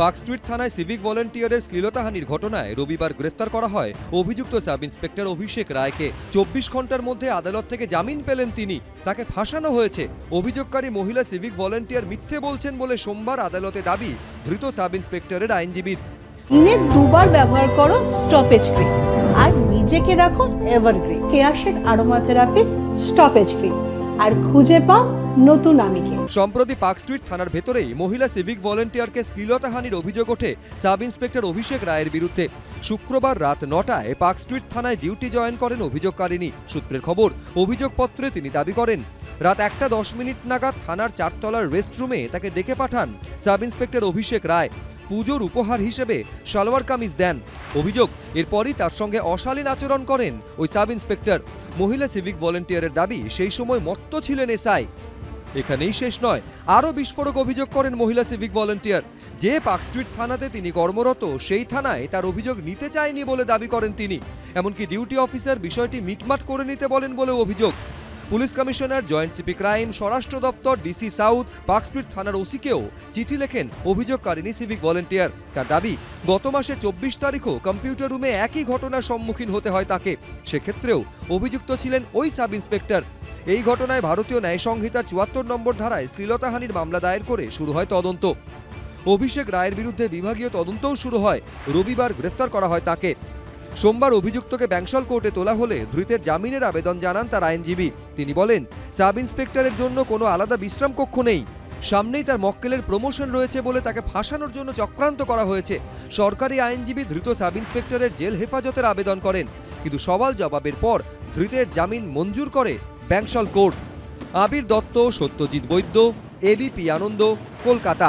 Park street থানায় civic ভলেন্টিয়ারের শ্লীলতাহানির ঘটনায় রবিবার গ্রেফতার করা হয়, অভিযুক্ত সাব ইন্সপেক্টর অভিষেক রায়কে। চব্বিশ ঘণ্টার মধ্যে আদালত থেকে জামিন পেলেন তিনি। তাকে ফাঁসানো হয়েছে। অভিযোগকারী মহিলা সিভিক ভলেন্টিয়ার মিথ্যে বলছেন বলে সোমবার আদালতে দাবি, ধৃত সাব ইন্সপেক্টরের আইনজীবীর। দিনে দুবার ব্যবহার করো স্টপেজ ক্রিম আর নিজেকে রাখো এভারগ্রিন কেয়াশের আরোমা স্টপেজ ক্রিম আর খুঁজে পাও নতুন আমিকে। সম্প্রতি পার্ক স্ট্রিট থানার ভেতরেই মহিলা সিভিক ভলেন্টিয়ারকে শ্লীলতাহানির অভিযোগ ওঠে সাব ইন্সপেক্টর অভিষেক রায়ের বিরুদ্ধে। শুক্রবার রাত নটায় পার্ক স্ট্রিট থানায় ডিউটি জয়েন করেন অভিযোগকারিনী সূত্রের খবর, অভিযোগপত্রে তিনি দাবি করেন, রাত একটা দশ মিনিট নাগাদ থানার চারতলার রেস্টরুমে তাকে ডেকে পাঠান সাব ইন্সপেক্টর অভিষেক রায়। পুজোর উপহার হিসেবে সালোয়ার কামিজ দেন। অভিযোগ, এরপরই তার সঙ্গে অশালীন আচরণ করেন ওই সাব ইন্সপেক্টর। মহিলা সিভিক ভলেন্টিয়ারের দাবি, সেই সময় মত্ত ছিলেন এসআই। এখানেই শেষ নয়, আরও বিস্ফোরক অভিযোগ করেন মহিলা সিভিক ভলেন্টিয়ার। যে পার্ক স্ট্রিট থানাতে তিনি কর্মরত, সেই থানায় তার অভিযোগ নিতে চায়নি বলে দাবি করেন তিনি। এমনকি ডিউটি অফিসার বিষয়টি মিটমাট করে নিতে বলেন বলেও অভিযোগ। Police commissioner joint CP crime, স্বরাষ্ট্র দপ্তর, ডিসি সাউথ পার্ক স্ট্রিট থানার ওসিকেও চিঠি লেখেন অভিযোগকারিনী সিভিক ভলেন্টিয়ার। তার দাবি, গত মাসে চব্বিশ তারিখও কম্পিউটার রুমে একই ঘটনার সম্মুখীন হতে হয় তাকে। সেক্ষেত্রেও অভিযুক্ত ছিলেন ওই সাব ইন্সপেক্টর এই ঘটনায় ভারতীয় ন্যায় সংহিতার চুয়াত্তর নম্বর ধারায় শ্লীলতাহানির মামলা দায়ের করে শুরু হয় তদন্ত। অভিষেক রায়ের বিরুদ্ধে বিভাগীয় তদন্তও শুরু হয়। রবিবার গ্রেফতার করা হয় তাকে। সোমবার অভিযুক্তকে ব্যাংশল কোর্টে তোলা হলে ধৃতের জামিনের আবেদন জানান তার আইনজীবী। তিনি বলেন, সাব ইন্সপেক্টরের জন্য কোনো আলাদা বিশ্রাম কক্ষ নেই। সামনেই তার মক্কেলের প্রমোশন রয়েছে বলে তাকে ফাঁসানোর জন্য চক্রান্ত করা হয়েছে। সরকারি আইনজীবী ধৃত সাব ইন্সপেক্টরের জেল হেফাজতের আবেদন করেন, কিন্তু সওয়াল জবাবের পর ধৃতের জামিন মঞ্জুর করে Bankshall court. Abir Dutta, Satyajit Baidya ABP Ananda, Kolkata.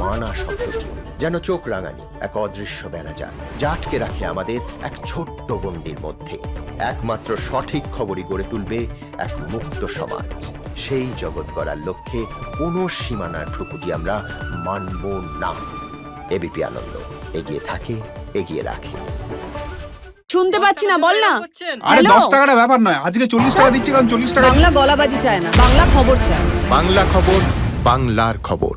মানা শব্দটি যেন চোখ রাঙানি এক অদৃশ্য বেড়াজাল যা আটকে রাখে আমাদের এক ছোট্ট গণ্ডির মধ্যে। একমাত্র সঠিক খবরই গড়ে তুলবে এক মুক্ত সমাজ। সেই জগৎ গড়ার লক্ষ্যে কোনো সীমানার ঠুকুটি আমরা মানব না। এবিপি আনন্দ এগিয়ে থাকে এগিয়ে রাখে। শুনতে পাচ্ছি না বল না। আরে? দশ টাকাটা ব্যাপার নয় আজকে চল্লিশ টাকা দিচ্ছি কারণ চল্লিশ টাকা বাংলা গলাবাজি চায় না বাংলা খবর চায় বাংলা খবর বাংলার খবর।